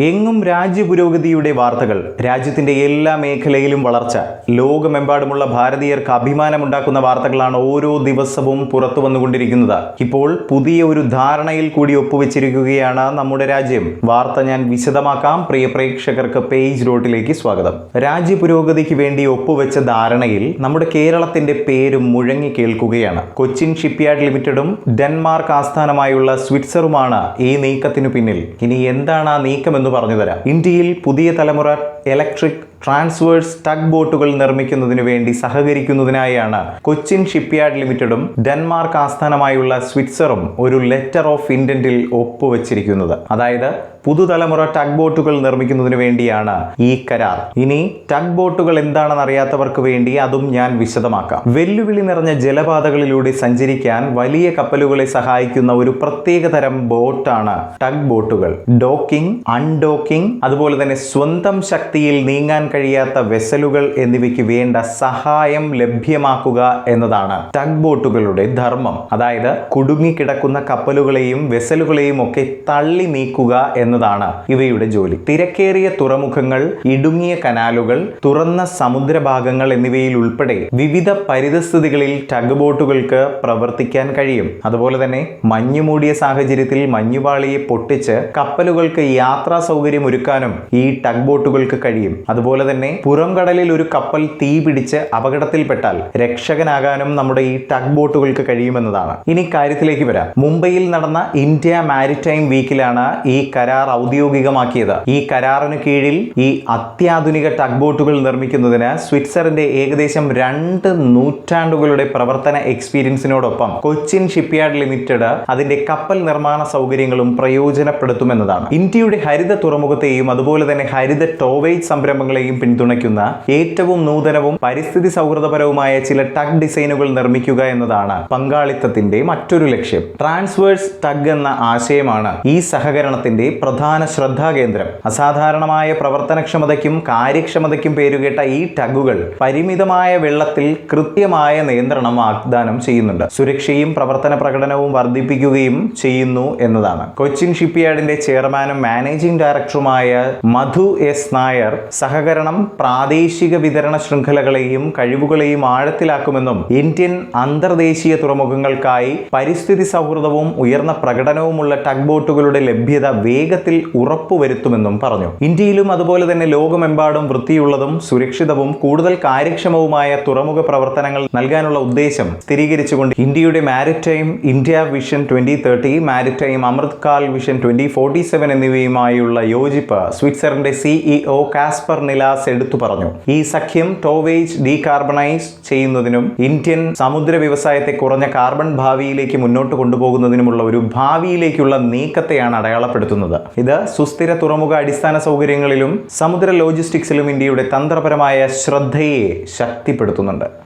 എങ്ങും രാജ്യപുരോഗതിയുടെ വാർത്തകൾ രാജ്യത്തിന്റെ എല്ലാ മേഖലയിലും വളർച്ച ലോകമെമ്പാടുമുള്ള ഭാരതീയർക്ക് അഭിമാനമുണ്ടാക്കുന്ന വാർത്തകളാണ് ഓരോ ദിവസവും പുറത്തു വന്നുകൊണ്ടിരിക്കുന്നത്. ഇപ്പോൾ പുതിയ ഒരു ധാരണയിൽ കൂടി ഒപ്പുവെച്ചിരിക്കുകയാണ് നമ്മുടെ രാജ്യം. വാർത്ത ഞാൻ വിശദമാക്കാം. പ്രിയ പ്രേക്ഷകർക്ക് പേജ് റോട്ടിലേക്ക് സ്വാഗതം. രാജ്യപുരോഗതിക്ക് വേണ്ടി ഒപ്പുവെച്ച ധാരണയിൽ നമ്മുടെ കേരളത്തിന്റെ പേരും മുഴങ്ങി കേൾക്കുകയാണ്. കൊച്ചിൻ ഷിപ്പ്യാർഡ് ലിമിറ്റഡും ഡെൻമാർക്ക് ആസ്ഥാനമായുള്ള സ്വിറ്റ്സറുമാണ് ഈ നീക്കത്തിനു പിന്നിൽ. ഇനി എന്താണ് ആ നീക്കം പറഞ്ഞു തരാം ഇന്ത്യയിൽ പുതിയ തലമുറ ഇലക്ട്രിക് ട്രാൻസ്വേഴ്സ് ടഗ് ബോട്ടുകൾ നിർമ്മിക്കുന്നതിനു വേണ്ടി സഹകരിക്കുന്നതിനായാണ് കൊച്ചിൻ ഷിപ്പ്യാർഡ് ലിമിറ്റഡും ഡെൻമാർക്ക് ആസ്ഥാനമായുള്ള സ്വിറ്റ്സറും ഒരു ലെറ്റർ ഓഫ് ഇന്റന്റിൽ ഒപ്പുവച്ചിരിക്കുന്നത്. അതായത് പുതുതലമുറ ടഗ് ബോട്ടുകൾ നിർമ്മിക്കുന്നതിന് വേണ്ടിയാണ് ഈ കരാർ. ഇനി ടഗ് ബോട്ടുകൾ എന്താണെന്ന് അറിയാത്തവർക്ക് വേണ്ടി അതും ഞാൻ വിശദമാക്കാം. വെല്ലുവിളി നിറഞ്ഞ ജലപാതകളിലൂടെ സഞ്ചരിക്കാൻ വലിയ കപ്പലുകളെ സഹായിക്കുന്ന ഒരു പ്രത്യേക തരം ബോട്ടാണ് ടഗ് ബോട്ടുകൾ ഡോക്കിംഗ് അൺഡോക്കിംഗ് അതുപോലെ തന്നെ സ്വന്തം ശക്തിയിൽ നീങ്ങാൻ കഴിയാത്ത വെസലുകൾ എന്നിവയ്ക്ക് വേണ്ട സഹായം ലഭ്യമാക്കുക എന്നതാണ് ടഗ് ബോട്ടുകളുടെ ധർമ്മം. അതായത് കുടുങ്ങിക്കിടക്കുന്ന കപ്പലുകളെയും വെസലുകളെയും ഒക്കെ തള്ളി നീക്കുക എന്നതാണ് ഇവയുടെ ജോലി. തിരക്കേറിയ തുറമുഖങ്ങൾ ഇടുങ്ങിയ കനാലുകൾ തുറന്ന സമുദ്രഭാഗങ്ങൾ എന്നിവയിൽ ഉൾപ്പെടെ വിവിധ പരിതസ്ഥിതികളിൽ ടഗ് ബോട്ടുകൾക്ക് പ്രവർത്തിക്കാൻ കഴിയും. അതുപോലെ തന്നെ മഞ്ഞു മൂടിയ സാഹചര്യത്തിൽ മഞ്ഞുപാളിയെ പൊട്ടിച്ച് കപ്പലുകൾക്ക് യാത്രാ സൗകര്യം ഒരുക്കാനും ഈ ടഗ് ബോട്ടുകൾക്ക് കഴിയും. അതുപോലെ തന്നെ പുറം കടലിൽ ഒരു കപ്പൽ തീ പിടിച്ച് അപകടത്തിൽപ്പെട്ടാൽ രക്ഷകനാകാനും നമ്മുടെ ഈ ടഗ് ബോട്ടുകൾക്ക് കഴിയുമെന്നതാണ്. ഇനി കാര്യത്തിലേക്ക് വരാം. മുംബൈയിൽ നടന്ന ഇന്ത്യ മാരിടൈം വീക്കിലാണ് ഈ കരാർ ഔദ്യോഗികമാക്കിയത്. ഈ കരാറിന് കീഴിൽ ഈ അത്യാധുനിക ടഗ് ബോട്ടുകൾ നിർമ്മിക്കുന്നതിന് സ്വിറ്റ്സറിന്റെ ഏകദേശം രണ്ട് നൂറ്റാണ്ടുകളുടെ പ്രവർത്തന എക്സ്പീരിയൻസിനോടൊപ്പം കൊച്ചിൻ ഷിപ്പ്യാർഡ് ലിമിറ്റഡ് അതിന്റെ കപ്പൽ നിർമ്മാണ സൗകര്യങ്ങളും പ്രയോജനപ്പെടുത്തുമെന്നതാണ്. ഇന്ത്യയുടെ ഹരിത തുറമുഖത്തെയും അതുപോലെ തന്നെ ഹരിത ടോവേജ് സംരംഭങ്ങളെയും പിന്തുണയ്ക്കുന്ന ഏറ്റവും നൂതനവും പരിസ്ഥിതി സൗഹൃദപരവുമായ ചില ടഗ് ഡിസൈനുകൾ നിർമ്മിക്കുക എന്നതാണ് പങ്കാളിത്തത്തിന്റെ മറ്റൊരു ലക്ഷ്യം. ട്രാൻസ്വേഴ്സ് ടഗ് എന്ന ആശയമാണ് ഈ സഹകരണത്തിന്റെ പ്രധാന ശ്രദ്ധാകേന്ദ്രം. അസാധാരണമായ പ്രവർത്തനക്ഷമതയ്ക്കും കാര്യക്ഷമതയ്ക്കും പേരുകേട്ട ഈ ടഗുകൾ പരിമിതമായ വെള്ളത്തിൽ കൃത്യമായ നിയന്ത്രണം വാഗ്ദാനം ചെയ്യുന്നുണ്ട്. സുരക്ഷയും പ്രവർത്തന പ്രകടനവും വർദ്ധിപ്പിക്കുകയും ചെയ്യുന്നു എന്നതാണ്. കൊച്ചിൻ ഷിപ്പ്യാർഡിന്റെ ചെയർമാനും മാനേജിംഗ് ഡയറക്ടറുമായ മധു എസ് നായർ സഹകരണം പ്രാദേശിക വിതരണ ശൃംഖലകളെയും കഴിവുകളെയും ആഴത്തിലാക്കുമെന്നും ഇന്ത്യൻ അന്തർദേശീയ തുറമുഖങ്ങൾക്കായി പരിസ്ഥിതി സൗഹൃദവും ഉയർന്ന പ്രകടനവുമുള്ള ടഗ് ബോട്ടുകളുടെ ലഭ്യത വേഗത്തിൽ ഉറപ്പുവരുത്തുമെന്നും പറഞ്ഞു. ഇന്ത്യയിലും അതുപോലെ തന്നെ ലോകമെമ്പാടും വൃത്തിയുള്ളതും സുരക്ഷിതവും കൂടുതൽ കാര്യക്ഷമവുമായ തുറമുഖ പ്രവർത്തനങ്ങൾ നൽകാനുള്ള ഉദ്ദേശം സ്ഥിരീകരിച്ചുകൊണ്ട് ഇന്ത്യയുടെ maritime India vision twenty thirty maritime Amrit Kaal vision twenty forty seven എന്നിവയുമായുള്ള യോജിപ്പ് സ്വിറ്റ്സറിന്റെ സിഇഒ കാസ്പർ നിലാസ് എടുത്തു പറഞ്ഞു. ഈ സഖ്യം ടോവേജ് ഡീകാർബണൈസ് ചെയ്യുന്നതിനും ഇന്ത്യൻ സമുദ്ര വ്യവസായത്തെ കുറഞ്ഞ കാർബൺ ഭാവിയിലേക്ക് മുന്നോട്ട് കൊണ്ടുപോകുന്നതിനുമുള്ള ഒരു ഭാവിയിലേക്കുള്ള നീക്കത്തെയാണ് അടയാളപ്പെടുത്തുന്നത്. ഇത് സുസ്ഥിര തുറമുഖ അടിസ്ഥാന സൗകര്യങ്ങളിലും സമുദ്ര ലോജിസ്റ്റിക്സിലും ഇന്ത്യയുടെ തന്ത്രപരമായ ശ്രദ്ധയെ ശക്തിപ്പെടുത്തുന്നുണ്ട്.